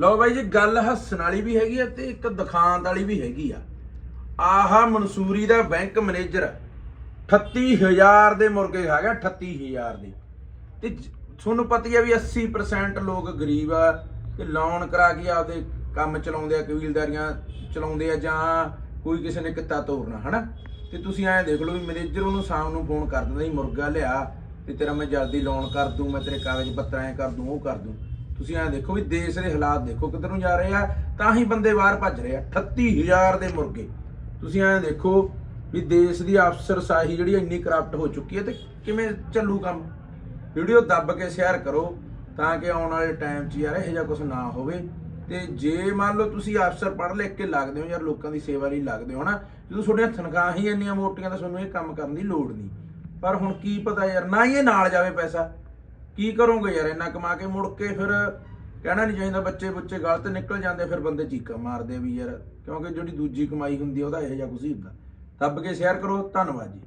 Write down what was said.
ਲਓ ਬਾਈ ਜੀ, ਗੱਲ ਹੱਸਣ ਵਾਲੀ ਵੀ ਹੈਗੀ ਆ ਤੇ ਇੱਕ ਦੁਖਾਂਤ ਵਾਲੀ ਵੀ ਹੈਗੀ ਆ। ਆਹਾ ਮਨਸੂਰੀ ਦਾ ਬੈਂਕ ਮੈਨੇਜਰ 38000 ਦੇ ਮੁਰਗੇ ਖਾ ਗਿਆ 38000 ਦੇ। ਤੇ ਤੁਹਾਨੂੰ ਪਤਾ ਹੀ ਆ ਵੀ 80% ਲੋਕ ਗਰੀਬ ਆ ਤੇ ਲੋਨ ਕਰਾ ਕੇ ਆਪਦੇ ਕੰਮ ਚਲਾਉਂਦੇ ਆ, ਕਬੀਲਦਾਰੀਆਂ ਚਲਾਉਂਦੇ ਆ ਜਾਂ ਕੋਈ ਕਿਸੇ ਨੇ ਕਿੱਤਾ ਤੋਰਨਾ, ਹਨਾ? ਤੇ ਤੁਸੀਂ ਐਂ ਦੇਖ ਲਓ ਵੀ ਮੈਨੇਜਰ ਉਹਨੂੰ ਸ਼ਾਮ ਨੂੰ ਫੋਨ ਕਰ ਦਿੰਦਾ ਜੀ, ਮੁਰਗਾ ਲਿਆ ਤੇ ਤੇਰਾ ਮੈਂ ਜਲਦੀ ਲੋਨ ਕਰ ਦੂੰ, ਮੈਂ ਤੇਰੇ ਕਾਗਜ਼ ਪੱਤਰ ਐਂ ਕਰ ਦੂੰ, ਉਹ ਕਰ ਦੂੰ। ਤੁਸੀਂ ਐਂ ਦੇਖੋ ਵੀ ਦੇਸ਼ ਦੇ ਹਾਲਾਤ ਦੇਖੋ ਕਿੱਧਰ ਨੂੰ ਜਾ ਰਹੇ ਆ, ਤਾਂ ਹੀ ਬੰਦੇ ਬਾਹਰ ਭੱਜ ਰਹੇ ਆ 38000 ਦੇ ਮੁਰਗੇ। ਤੁਸੀਂ ਐਂ ਦੇਖੋ ਵੀ ਦੇਸ਼ ਦੀ ਅਫਸਰਸ਼ਾਹੀ ਜਿਹੜੀ ਇੰਨੀ ਕਰਪਟ ਹੋ ਚੁੱਕੀ ਹੈ ਤੇ ਕਿਵੇਂ ਚੱਲੂ ਕੰਮ? ਵੀਡੀਓ ਦੱਬ ਕੇ ਸ਼ੇਅਰ ਕਰੋ ਤਾਂ ਕਿ ਆਉਣ ਵਾਲੇ ਟਾਈਮ 'ਚ ਯਾਰ ਇਹੋ ਜਿਹਾ ਕੁਝ ਨਾ ਹੋਵੇ। ਤੇ ਜੇ ਮੰਨ ਲਓ ਤੁਸੀਂ ਅਫਸਰ ਪੜ੍ਹ ਲਿਖ ਕੇ ਲੱਗਦੇ ਹੋ ਯਾਰ ਲੋਕਾਂ ਦੀ ਸੇਵਾ ਲਈ ਲੱਗਦੇ ਹੋ ਨਾ, ਜਦੋਂ ਤੁਹਾਡੀਆਂ ਤਨਖਾਹਾਂ ਹੀ ਇੰਨੀਆਂ ਮੋਟੀਆਂ ਤਾਂ ਤੁਹਾਨੂੰ ਇਹ ਕੰਮ ਕਰਨ ਦੀ ਲੋੜ ਨਹੀਂ। ਪਰ ਹੁਣ ਕੀ ਪਤਾ ਯਾਰ, ਨਾ ਹੀ ਇਹ ਨਾਲ ਜਾਵੇ ਪੈਸਾ। ਕੀ ਕਰੋਗੇ ਯਾਰ, ਇੰਨਾ ਕਮਾ ਕੇ ਮੁੜ ਕੇ ਫਿਰ ਕਹਿਣਾ ਨਹੀਂ ਚਾਹੀਦਾ, ਬੱਚੇ ਬੱਚੇ ਗਲਤ ਨਿਕਲ ਜਾਂਦੇ, ਫਿਰ ਬੰਦੇ ਚੀਕਾਂ ਮਾਰਦੇ ਵੀ ਯਾਰ, ਕਿਉਂਕਿ ਜਿਹੜੀ ਦੂਜੀ ਕਮਾਈ ਹੁੰਦੀ ਆ, ਉਹਦਾ ਇਹੋ ਜਿਹਾ ਕੁਝ ਹੀ ਹੁੰਦਾ। ਦੱਬ ਕੇ ਸ਼ੇਅਰ ਕਰੋ, ਧੰਨਵਾਦ ਜੀ।